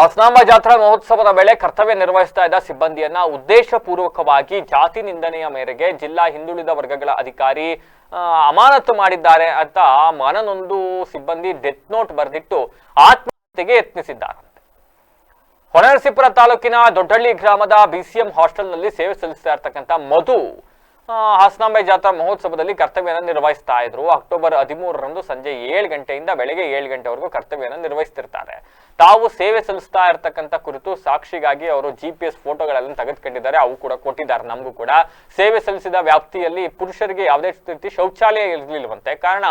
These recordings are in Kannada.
ಹಸ್ನಾಂಬ ಜಾತ್ರಾ ಮಹೋತ್ಸವದ ವೇಳೆ ಕರ್ತವ್ಯ ನಿರ್ವಹಿಸ್ತಾ ಇದ್ದ ಸಿಬ್ಬಂದಿಯನ್ನ ಉದ್ದೇಶಪೂರ್ವಕವಾಗಿ ಜಾತಿ ನಿಂದನೆಯ ಮೇರೆಗೆ ಜಿಲ್ಲಾ ಹಿಂದುಳಿದ ವರ್ಗಗಳ ಅಧಿಕಾರಿ ಅಮಾನತು ಮಾಡಿದ್ದಾರೆ ಅಂತ ಮನನೊಂದು ಸಿಬ್ಬಂದಿ ಡೆತ್ ನೋಟ್ ಬರೆದಿಟ್ಟು ಆತ್ಮಹತ್ಯೆಗೆ ಯತ್ನಿಸಿದ್ದಾರೆ ಹೊಳೆನರಸೀಪುರ ತಾಲೂಕಿನ ದೊಡ್ಡಳ್ಳಿ ಗ್ರಾಮದ ಬಿಸಿಎಂ ಹಾಸ್ಟೆಲ್ನಲ್ಲಿ ಸೇವೆ ಸಲ್ಲಿಸ್ತಾ ಇರ್ತಕ್ಕಂಥ ಮಧು ಹಾಸನಾಂಬೆ ಜಾತ್ರಾ ಮಹೋತ್ಸವದಲ್ಲಿ ಕರ್ತವ್ಯನ ನಿರ್ವಹಿಸ್ತಾ ಇದ್ರು. ಅಕ್ಟೋಬರ್ ಹದಿಮೂರರಂದು ಸಂಜೆ ಏಳು ಗಂಟೆಯಿಂದ ಬೆಳಗ್ಗೆ ಏಳು ಗಂಟೆವರೆಗೂ ಕರ್ತವ್ಯವನ್ನು ನಿರ್ವಹಿಸ್ತಿರ್ತಾರೆ. ತಾವು ಸೇವೆ ಸಲ್ಲಿಸ್ತಾ ಇರ್ತಕ್ಕಂಥ ಕುರಿತು ಸಾಕ್ಷಿಗಾಗಿ ಅವರು ಜಿ ಪಿ ಎಸ್ ಫೋಟೋಗಳನ್ನು ತೆಗೆದುಕೊಂಡಿದ್ದಾರೆ. ಅವು ಕೂಡ ಕೊಟ್ಟಿದ್ದಾರೆ ನಮಗೂ ಕೂಡ. ಸೇವೆ ಸಲ್ಲಿಸಿದ ವ್ಯಾಪ್ತಿಯಲ್ಲಿ ಪುರುಷರಿಗೆ ಯಾವುದೇ ರೀತಿ ಶೌಚಾಲಯ ಇರಲಿಲ್ವಂತೆ ಕಾರಣ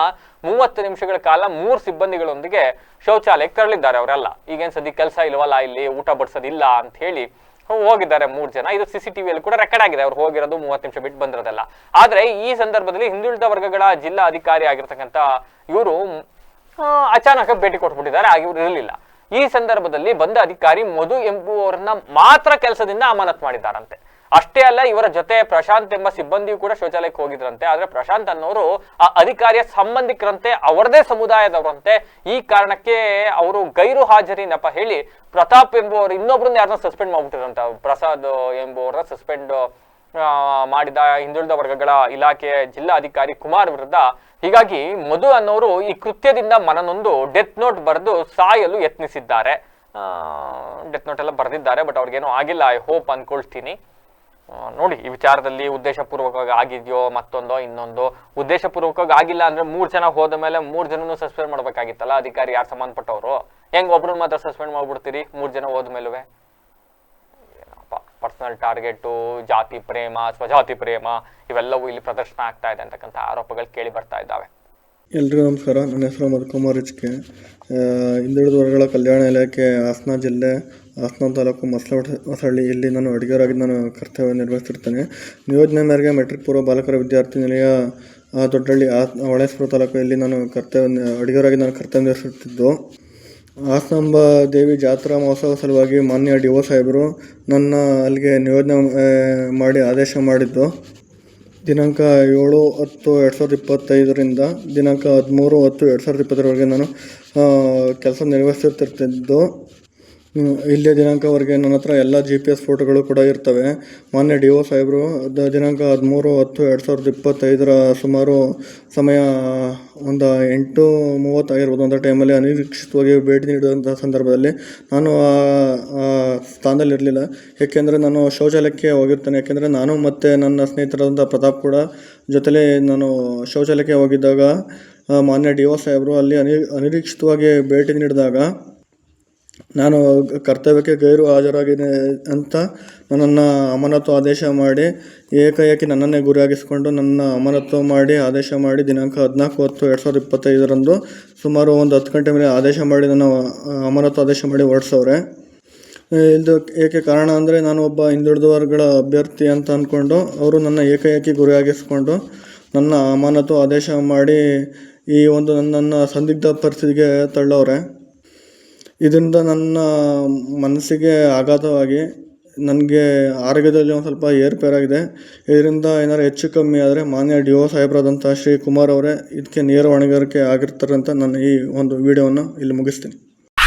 ಮೂವತ್ತು ನಿಮಿಷಗಳ ಕಾಲ ಮೂರು ಸಿಬ್ಬಂದಿಗಳೊಂದಿಗೆ ಶೌಚಾಲಯಕ್ಕೆ ತೆರಳಿದ್ದಾರೆ ಅವರೆಲ್ಲ. ಈಗೇನು ಸದ್ಯ ಕೆಲಸ ಇಲ್ವಲ್ಲ, ಇಲ್ಲಿ ಊಟ ಬಡಿಸೋದಿಲ್ಲ ಅಂತ ಹೇಳಿ ಹೋಗಿದ್ದಾರೆ ಮೂರು ಜನ. ಇದು ಸಿ ಸಿ ಟಿವಿಯಲ್ಲಿ ಕೂಡ ರೆಕಾರ್ಡ್ ಆಗಿದೆ. ಅವ್ರು ಹೋಗಿರೋದು ಮೂವತ್ತು ನಿಮಿಷ ಬಿಟ್ಟು ಬಂದಿರೋದಲ್ಲ. ಆದರೆ ಈ ಸಂದರ್ಭದಲ್ಲಿ ಹಿಂದುಳಿದ ವರ್ಗಗಳ ಜಿಲ್ಲಾ ಅಧಿಕಾರಿ ಆಗಿರ್ತಕ್ಕಂಥ ಇವರು ಅಚಾನಕ ಭೇಟಿ ಕೊಟ್ಬಿಟ್ಟಿದ್ದಾರೆ. ಆಗ ಇವರು ಇರಲಿಲ್ಲ. ಈ ಸಂದರ್ಭದಲ್ಲಿ ಬಂದ ಅಧಿಕಾರಿ ಮಧು ಎಂಬುವವರನ್ನ ಮಾತ್ರ ಕೆಲಸದಿಂದ ಅಮಾನತ್ ಮಾಡಿದ್ದಾರಂತೆ. ಅಷ್ಟೇ ಅಲ್ಲ, ಇವರ ಜೊತೆ ಪ್ರಶಾಂತ್ ಎಂಬ ಸಿಬ್ಬಂದಿಯು ಕೂಡ ಶೌಚಾಲಯಕ್ಕೆ ಹೋಗಿದ್ರಂತೆ. ಆದ್ರೆ ಪ್ರಶಾಂತ್ ಅನ್ನೋರು ಆ ಅಧಿಕಾರಿಯ ಸಂಬಂಧಿಕರಂತೆ, ಅವರದೇ ಸಮುದಾಯದವರಂತೆ ಈ ಕಾರಣಕ್ಕೆ ಅವರು ಗೈರು ಹಾಜರಿನಪ್ಪ ನೆಪ ಹೇಳಿ ಪ್ರತಾಪ್ ಎಂಬುವರು ಇನ್ನೊಬ್ರನ್ನ ಯಾರನ್ನ ಸಸ್ಪೆಂಡ್ ಮಾಡ್ಬಿಟ್ಟಿರಂತ ಪ್ರಸಾದ್ ಎಂಬುವರ ಸಸ್ಪೆಂಡ್ ಮಾಡಿದ ಹಿಂದುಳಿದ ವರ್ಗಗಳ ಇಲಾಖೆಯ ಜಿಲ್ಲಾ ಅಧಿಕಾರಿ ಕುಮಾರ್ ವಿರುದ್ಧ. ಹೀಗಾಗಿ ಮಧು ಅನ್ನೋರು ಈ ಕೃತ್ಯದಿಂದ ಮನನೊಂದು ಡೆತ್ ನೋಟ್ ಬರೆದು ಸಾಯಲು ಯತ್ನಿಸಿದ್ದಾರೆ. ಡೆತ್ ನೋಟ್ ಎಲ್ಲ ಬರೆದಿದ್ದಾರೆ ಬಟ್ ಅವ್ರಿಗೇನು ಆಗಿಲ್ಲ ಐ ಹೋಪ್ ಅನ್ಕೊಳ್ತೀನಿ. ನೋಡಿ, ಈ ವಿಚಾರದಲ್ಲಿ ಉದ್ದೇಶಪೂರ್ವಕವಾಗಿ ಆಗಿದೆಯೋ ಮತ್ತೊಂದೋ ಇನ್ನೊಂದು, ಉದ್ದೇಶಪೂರ್ವಕವಾಗಿ ಆಗಿಲ್ಲ ಅಂದ್ರೆ ಮೂರ್ ಜನ ಹೋದ ಮೇಲೆ ಮೂರ್ ಜನನು ಸಸ್ಪೆಂಡ್ ಮಾಡಬೇಕಾಗಿತ್ತಲ್ಲ? ಅಧಿಕಾರಿ ಯಾರು ಸಂಬಂಧಪಟ್ಟವರು? ಹೆಂಗ್ ಒಬ್ರನ್ನ ಮಾತ್ರ ಸಸ್ಪೆಂಡ್ ಮಾಡ್ಬಿಡ್ತೀರಿ ಮೂರ್ ಜನ ಹೋದ ಮೇಲುವೆ? ಪರ್ಸನಲ್ ಟಾರ್ಗೆಟು ಜಾತಿ ಪ್ರೇಮ, ಸ್ವಜಾತಿ ಪ್ರೇಮ, ಇವೆಲ್ಲವೂ ಇಲ್ಲಿ ಪ್ರದರ್ಶನ ಆಗ್ತಾ ಇದೆ ಅಂತಕ್ಕಂಥ ಆರೋಪಗಳು ಕೇಳಿ ಬರ್ತಾ ಇದ್ದಾವೆ. ಎಲ್ರಿಗೂ ನಮಸ್ಕಾರ. ನನ್ನ ಹೆಸರು ಮಧುಕುಮಾರ್ ಇಚ್ಕೆ ಹಿಂದುಳಿದ ವರ್ಗಗಳ ಕಲ್ಯಾಣ ಇಲಾಖೆ ಹಾಸನ ಜಿಲ್ಲೆ ಹಾಸನ ತಾಲೂಕು ಮಸಳ ಮಸಳ್ಳಿ ಇಲ್ಲಿ ನಾನು ಅಡುಗೆಯರಾಗಿ ನಾನು ಕರ್ತವ್ಯ ನಿರ್ವಹಿಸಿರ್ತೇನೆ ನಿಯೋಜನೆ ಮೇರೆಗೆ ಮೆಟ್ರಿಕ್ ಪೂರ್ವ ಬಾಲಕರ ವಿದ್ಯಾರ್ಥಿ ನಿಲಯ ದೊಡ್ಡಹಳ್ಳಿ ಹೊಳೆಸ್ಪುರ ತಾಲೂಕು ಇಲ್ಲಿ ನಾನು ಕರ್ತವ್ಯ ಅಡುಗೆಯರಾಗಿ ನಾನು ಕರ್ತವ್ಯ ನಿರ್ವಹಿಸುತ್ತಿದ್ದು ಹಾಸನಾಂಬ ದೇವಿ ಜಾತ್ರಾ ಮಹೋತ್ಸವ ಸಲುವಾಗಿ ಮಾನ್ಯ ಡಿ ಒ ಸಾಹೇಬರು ನನ್ನ ಅಲ್ಲಿಗೆ ನಿಯೋಜನೆ ಮಾಡಿ ಆದೇಶ ಮಾಡಿದ್ದು. ದಿನಾಂಕ ಏಳು ಹತ್ತು ಎರಡು ಸಾವಿರದ ಇಪ್ಪತ್ತೈದರಿಂದ ದಿನಾಂಕ ಹದಿಮೂರು ಹತ್ತು ಎರಡು ಸಾವಿರದ ಇಪ್ಪತ್ತರವರೆಗೆ ನಾನು ಕೆಲಸ ನಿರ್ವಹಿಸುತ್ತಿರ್ತಿದ್ದು ಹ್ಮ್, ಇಲ್ಲಿಯ ದಿನಾಂಕವರೆಗೆ ನನ್ನ ಹತ್ರ ಎಲ್ಲ ಜಿ ಪಿ ಎಸ್ ಫೋಟೋಗಳು ಕೂಡ ಇರ್ತವೆ. ಮಾನ್ಯ ಡಿ ಒ ಸಾಹೇಬರು ದಿನಾಂಕ ಹದಿಮೂರು ಹತ್ತು ಎರಡು ಸಾವಿರದ ಇಪ್ಪತ್ತೈದರ ಸುಮಾರು ಸಮಯ ಒಂದು ಎಂಟು ಮೂವತ್ತಾಗಿರ್ಬೋದು ಅಂತ ಟೈಮಲ್ಲಿ ಅನಿರೀಕ್ಷಿತವಾಗಿ ಭೇಟಿ ನೀಡಿದಂಥ ಸಂದರ್ಭದಲ್ಲಿ ನಾನು ಆ ಸ್ಥಾನದಲ್ಲಿರಲಿಲ್ಲ ಏಕೆಂದರೆ ನಾನು ಶೌಚಾಲಯಕ್ಕೆ ಹೋಗಿರ್ತೇನೆ. ಯಾಕೆಂದರೆ ನಾನು ಮತ್ತು ನನ್ನ ಸ್ನೇಹಿತರಾದಂಥ ಪ್ರತಾಪ್ ಕೂಡ ಜೊತೆಲೇ ನಾನು ಶೌಚಾಲಯಕ್ಕೆ ಹೋಗಿದ್ದಾಗ ಮಾನ್ಯ ಡಿ ಒ ಸಾಹೇಬರು ಅಲ್ಲಿ ಅನಿ ಅನಿರೀಕ್ಷಿತವಾಗಿ ಭೇಟಿ ನೀಡಿದಾಗ ನಾನು ಕರ್ತವ್ಯಕ್ಕೆ ಗೈರು ಹಾಜರಾಗಿದೆ ಅಂತ ನನ್ನನ್ನು ಅಮಾನತು ಆದೇಶ ಮಾಡಿ, ಏಕಾಏಕಿ ನನ್ನನ್ನೇ ಗುರಿಯಾಗಿಸಿಕೊಂಡು ನನ್ನ ಅಮಾನತು ಮಾಡಿ ಆದೇಶ ಮಾಡಿ ದಿನಾಂಕ ಹದಿನಾಲ್ಕು ಹತ್ತು ಎರಡು ಸಾವಿರದ ಇಪ್ಪತ್ತೈದರಂದು ಸುಮಾರು ಒಂದು ಹತ್ತು ಗಂಟೆ ಮೇಲೆ ಆದೇಶ ಮಾಡಿ ನನ್ನ ಅಮಾನತು ಆದೇಶ ಮಾಡಿ ಹೊರಡ್ಸವ್ರೆ. ಇದು ಏಕೆ ಕಾರಣ ಅಂದರೆ ನಾನು ಒಬ್ಬ ಹಿಂದುಳಿದ ವರ್ಗಗಳ ಅಭ್ಯರ್ಥಿ ಅಂತ ಅಂದ್ಕೊಂಡು ಅವರು ನನ್ನ ಏಕಾಏಕಿ ಗುರಿಯಾಗಿಸಿಕೊಂಡು ನನ್ನ ಅಮಾನತು ಆದೇಶ ಮಾಡಿ ಈ ಒಂದು ನನ್ನನ್ನು ಸಂದಿಗ್ಧ ಪರಿಸ್ಥಿತಿಗೆ ತಳ್ಳವ್ರೆ. ಇದರಿಂದ ನನ್ನ ಮನಸ್ಸಿಗೆ ಆಘಾತವಾಗಿ ನನಗೆ ಆರೋಗ್ಯದಲ್ಲಿ ಒಂದು ಸ್ವಲ್ಪ ಏರುಪೇರಾಗಿದೆ ಇದರಿಂದ ಏನಾದ್ರು ಹೆಚ್ಚು ಕಮ್ಮಿ ಆದರೆ ಮಾನ್ಯ ಡಿ ಒ ಸಾಹೇಬ್ರಾದಂಥ ಶ್ರೀ ಕುಮಾರ್ ಅವರೇ ಇದಕ್ಕೆ ನೇರ ಹೊಣೆಗಾರಿಕೆ ಆಗಿರ್ತಾರೆ ಅಂತ ನಾನು ಈ ಒಂದು ವಿಡಿಯೋವನ್ನು ಇಲ್ಲಿ ಮುಗಿಸ್ತೀನಿ.